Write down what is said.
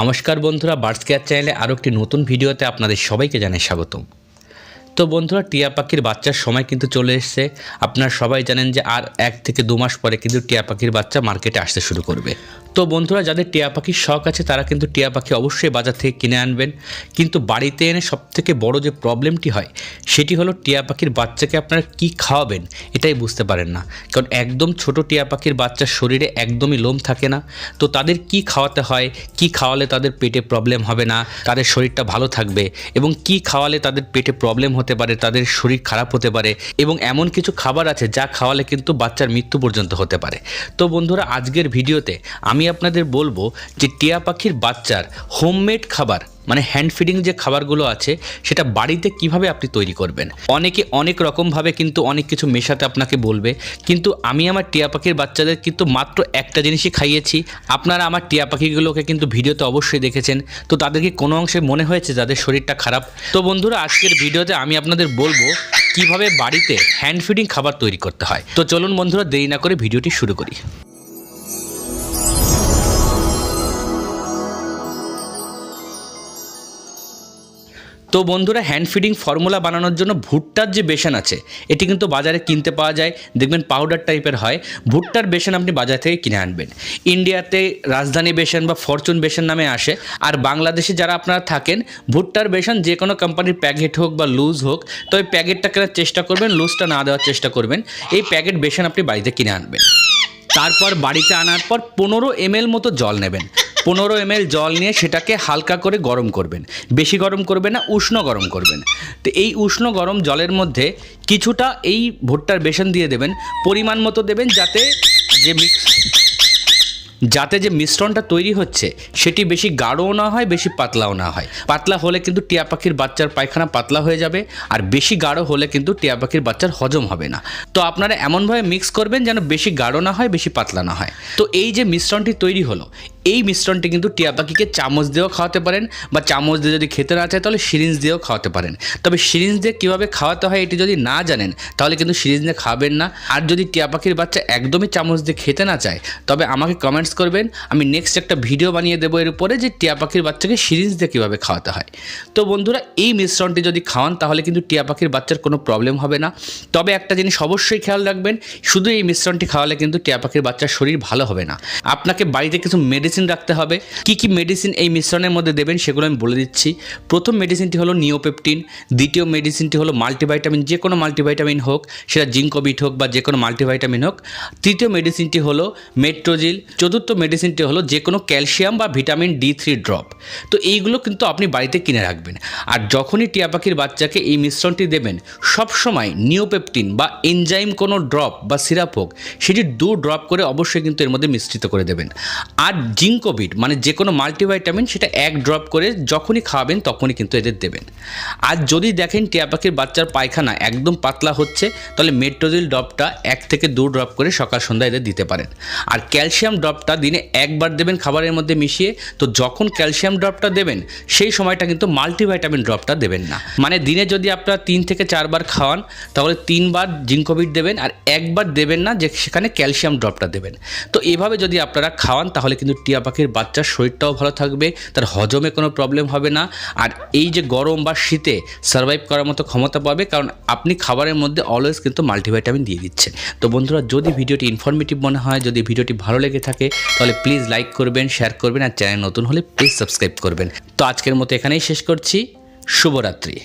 নমস্কার বন্ধুরা birds care চ্যানেলে আরও একটি নতুন ভিডিওতে আপনাদের সবাইকে জানাই স্বাগতম। তো বন্ধুরা, টিয়া পাখির বাচ্চার সময় কিন্তু চলে এসছে। আপনারা সবাই জানেন যে আর এক থেকে দু মাস পরে কিন্তু টিয়া পাখির বাচ্চা মার্কেটে আসতে শুরু করবে। তো বন্ধুরা, যাদের টিয়া পাখির শখ আছে, তারা কিন্তু টিয়া পাখি অবশ্যই বাজার থেকে কিনে আনবেন। কিন্তু বাড়িতে এনে সবথেকে বড় যে প্রবলেমটি হয়, সেটি হলো টিয়া পাখির বাচ্চাকে আপনারা কি খাওয়াবেন, এটাই বুঝতে পারেন না। কারণ একদম ছোট টিয়া পাখির বাচ্চার শরীরে একদমই লোম থাকে না। তো তাদের কি খাওয়াতে হয়, কি খাওয়ালে তাদের পেটে প্রবলেম হবে না, তাদের শরীরটা ভালো থাকবে এবং কি খাওয়ালে তাদের পেটে প্রবলেম হতে পারে, তাদের শরীর খারাপ হতে পারে এবং এমন কিছু খাবার আছে, যা খাওয়ালে কিন্তু বাচ্চার মৃত্যু পর্যন্ত হতে পারে। তো বন্ধুরা, আজকের ভিডিওতে আমি আপনাদের বলব যে টিয়া পাখির বাচ্চার হোমমেড খাবার মানে হ্যান্ড ফিডিং যে খাবারগুলো আছে, সেটা বাড়িতে কীভাবে আপনি তৈরি করবেন? অনেকে অনেক রকমভাবে কিন্তু অনেক কিছু মেশাতে আপনাকে বলবে, কিন্তু আমি আমার টিয়া পাখির বাচ্চাদের কিন্তু মাত্র একটা জিনিসই খাইয়েছি। আপনারা আমার টিয়া পাখিগুলোকে কিন্তু ভিডিওতে অবশ্যই দেখেছেন। তো তাদেরকে কোনো অংশে মনে হয়েছে যাদের শরীরটা খারাপ? তো বন্ধুরা, আজকের ভিডিওতে আমি আপনাদের বলব কীভাবে বাড়িতে হ্যান্ড ফিডিং খাবার তৈরি করতে হয়। তো চলুন বন্ধুরা, দেরি না করে ভিডিওটি শুরু করি। তো বন্ধুরা হ্যান্ড ফিডিং ফর্মুলা বানানোর জন্য ভুট্টার যে বেসন আছে, এটি কিন্তু বাজারে কিনতে পাওয়া যায়। দেখবেন পাউডার টাইপের হয়। ভুট্টার বেসন আপনি বাজার থেকে কিনে আনবেন। ইন্ডিয়াতে রাজধানী বেসন বা ফরচুন বেসন নামে আসে। আর বাংলাদেশে যারা আপনারা থাকেন, ভুট্টার বেসন যে কোনো কোম্পানির প্যাকেট হোক বা লুজ হোক, তো ওই প্যাকেটটা কেনার চেষ্টা করবেন লুজটা না দেওয়ার চেষ্টা করবেন। এই প্যাকেট বেসন আপনি বাড়িতে কিনে আনবেন। তারপর বাড়িতে আনার পর পনেরো এমএল মতো জল নেবেন। পনেরো এমএল জল নিয়ে সেটাকে হালকা করে গরম করবেন। বেশি গরম করবেন না, উষ্ণ গরম করবেন। তো এই উষ্ণ গরম জলের মধ্যে কিছুটা এই ভুট্টার বেসন দিয়ে দেবেন, পরিমাণ মতো দেবেন যাতে যে মিক্স যাতে যে মিশ্রণটা তৈরি হচ্ছে, সেটি বেশি গাঢ়ও না হয়, বেশি পাতলাও না হয়। পাতলা হলে কিন্তু টিয়া পাখির বাচ্চার পায়খানা পাতলা হয়ে যাবে, আর বেশি গাঢ় হলে কিন্তু টিয়া পাখির বাচ্চার হজম হবে না। তো আপনারা এমনভাবে মিক্স করবেন যেন বেশি গাঢ় না হয়, বেশি পাতলা না হয়। তো এই যে মিশ্রণটি তৈরি হলো এই মিশ্রণটি কিন্তু টিয়া পাখিকে চামচ দিয়েও খাওয়াতে পারেন বা চামচ দিয়ে যদি খেতে না চায় তাহলে সিরিঞ্জ দিয়েও খাওয়াতে পারেন। তবে সিরিঞ্জ দিয়ে কীভাবে খাওয়াতে হয় এটি যদি না জানেন, তাহলে কিন্তু সিরিঞ্জ দিয়ে খাবেন না। আর যদি টিয়া পাখির বাচ্চা একদমই চামচ দিয়ে খেতে না চায়, তবে আমাকে কমেন্টস করবেন, আমি নেক্সট একটা ভিডিও বানিয়ে দেবো এর উপরে যে টিয়া পাখির বাচ্চাকে সিরিঞ্জ দিয়ে কীভাবে খাওয়াতে হয়। তো বন্ধুরা, এই মিশ্রণটি যদি খাওয়ান, তাহলে কিন্তু টিয়া পাখির বাচ্চার কোনো প্রবলেম হবে না। তবে একটা জিনিস অবশ্যই খেয়াল রাখবেন, শুধু এই মিশ্রণটি খাওয়ালে কিন্তু টিয়া পাখির বাচ্চার শরীর ভালো হবে না। আপনাকে বাড়িতে কিছু মেডিসিন রাখতে হবে। কি কি মেডিসিন এই মিশ্রণের মধ্যে দেবেন সেগুলো আমি বলে দিচ্ছি। প্রথম মেডিসিনটি হলো নিওপেপটিন, দ্বিতীয় মেডিসিনটি হলো মাল্টিভাইটামিন যে কোনো মাল্টিভাইটামিন হোক, সেটা জিঙ্কোবিট হোক বা যে কোনো মাল্টিভাইটামিন হোক। তৃতীয় মেডিসিনটি হলো মেট্রোজিল, চতুর্থ মেডিসিনটি হলো যে কোনো ক্যালসিয়াম বা ভিটামিন ডি থ্রি ড্রপ। তো এইগুলো কিন্তু আপনি বাড়িতে কিনে রাখবেন। আর যখনই টিয়া পাখির বাচ্চাকে এই মিশ্রণটি দেবেন, সবসময় নিওপেপটিন বা এনজাইম কোনো ড্রপ বা সিরাপ হোক, সেটি দু ড্রপ করে অবশ্যই কিন্তু এর মধ্যে মিশ্রিত করে দেবেন। আর জিঙ্কোবিট মানে যে কোনো মাল্টিভাইটামিন সেটা এক ড্রপ করে যখনই খাওয়াবেন তখনই কিন্তু এদের দেবেন। আর যদি দেখেন টিয়া পাখির বাচ্চার পায়খানা একদম পাতলা হচ্ছে, তাহলে মেট্রোজিল ড্রপটা এক থেকে দু ড্রপ করে সকাল সন্ধ্যা এদের দিতে পারেন। আর ক্যালসিয়াম ড্রপটা দিনে একবার দেবেন খাবারের মধ্যে মিশিয়ে, তো যখন ক্যালসিয়াম ড্রপটা দেবেন, সেই সময়টা কিন্তু মাল্টিভাইটামিন ড্রপটা দেবেন না। মানে দিনে যদি আপনারা তিন থেকে চারবার খাওয়ান, তাহলে তিনবার জিঙ্কোভিট দেবেন, আর একবার দেবেন না যে সেখানে ক্যালসিয়াম ড্রপটা দেবেন। তো এভাবে যদি আপনারা খাওয়ান, তাহলে কিন্তু টিয়া পাখির বাচ্চার শরীরটাও ভালো থাকবে, তার হজমে কোনো প্রবলেম হবে না। আর এই যে গরম বা শীতে সার্ভাইভ করার মতো ক্ষমতা পাবে, কারণ আপনি খাবারের মধ্যে অলওয়েজ কিন্তু মাল্টিভাইটামিন দিয়ে দিচ্ছেন। তো বন্ধুরা, যদি ভিডিওটি ইনফরমেটিভ মনে হয়, যদি ভিডিওটি ভালো লেগে থাকে, তাহলে প্লিজ লাইক করবেন শেয়ার করবেন, আর চ্যানেল নতুন হলে প্লিজ সাবস্ক্রাইব করবেন। তো আজকের মতো এখানেই শেষ করছি। শুভরাত্রি।